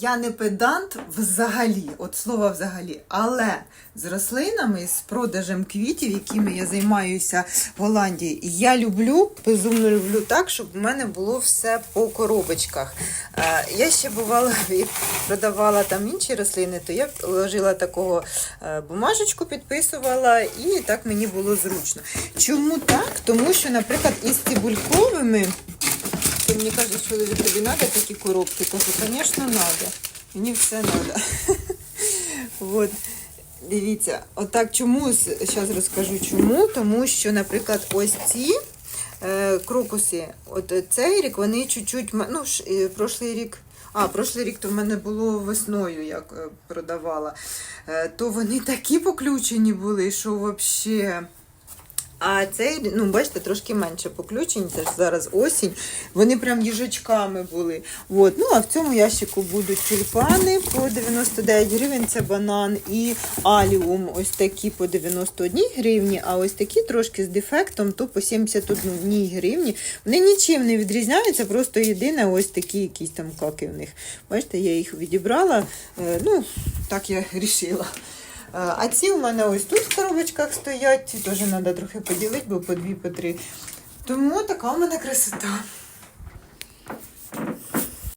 Я не педант взагалі, от слова взагалі, але з рослинами, з продажем квітів, якими я займаюся в Голландії, я люблю, безумно люблю так, щоб в мене було все по коробочках. Е, Я ще бувала, продавала там інші рослини, то я ложила такого е, бумажечку, підписувала, і так мені було зручно. Чому так? Тому що, наприклад, із цибульковими. Кажеш, чоловік, тобі треба такі коробки? Кажу, звісно, треба. Мені все треба. От. Дивіться, отак чому, зараз розкажу чому. Тому що, наприклад, ось ці е, крокуси, от цей рік вони чуть-чуть, ну, ж, е, прошлий рік. А, прошлий рік то в мене було весною, як е, продавала. Е, то вони такі поключені були, що взагалі. А цей, ну, бачите, трошки менше поключень, це ж зараз осінь. Вони прям їжачками були. От. Ну, а в цьому ящику будуть тюльпани по 99 гривень, це банан і аліум. Ось такі по 91 гривні, а ось такі трошки з дефектом, то по 71 гривні. Вони нічим не відрізняються, просто єдине ось такі якісь там каки в них. Бачите, я їх відібрала. Е, Ну, так я вирішила. Е, А ці у мене ось тут в коробочках стоять. Ці теж треба трохи поділити, бо по дві, по три. Тому така у мене красота.